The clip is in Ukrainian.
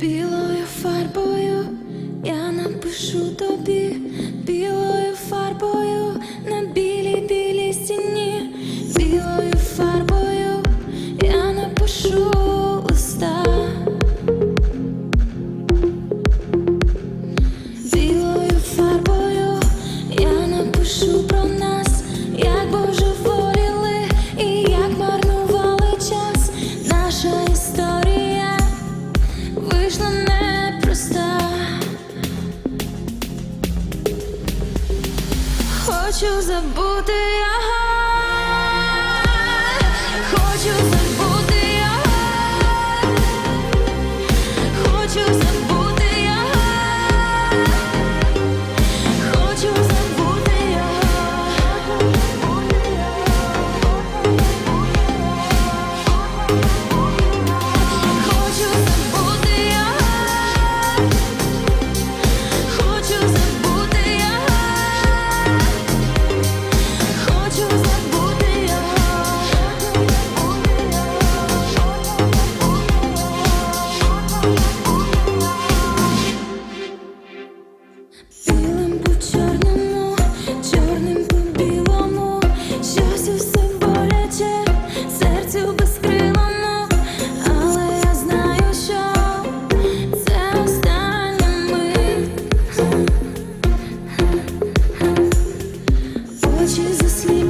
білою фарбою, я напишу тобі, білою фарбою, на білій білій стіні, білою фарбою, я напишу уста, Білою фарбою, я напишу про нас, як божеволіли і як марнували час. Наша. хочу забути. я Очі засліплені,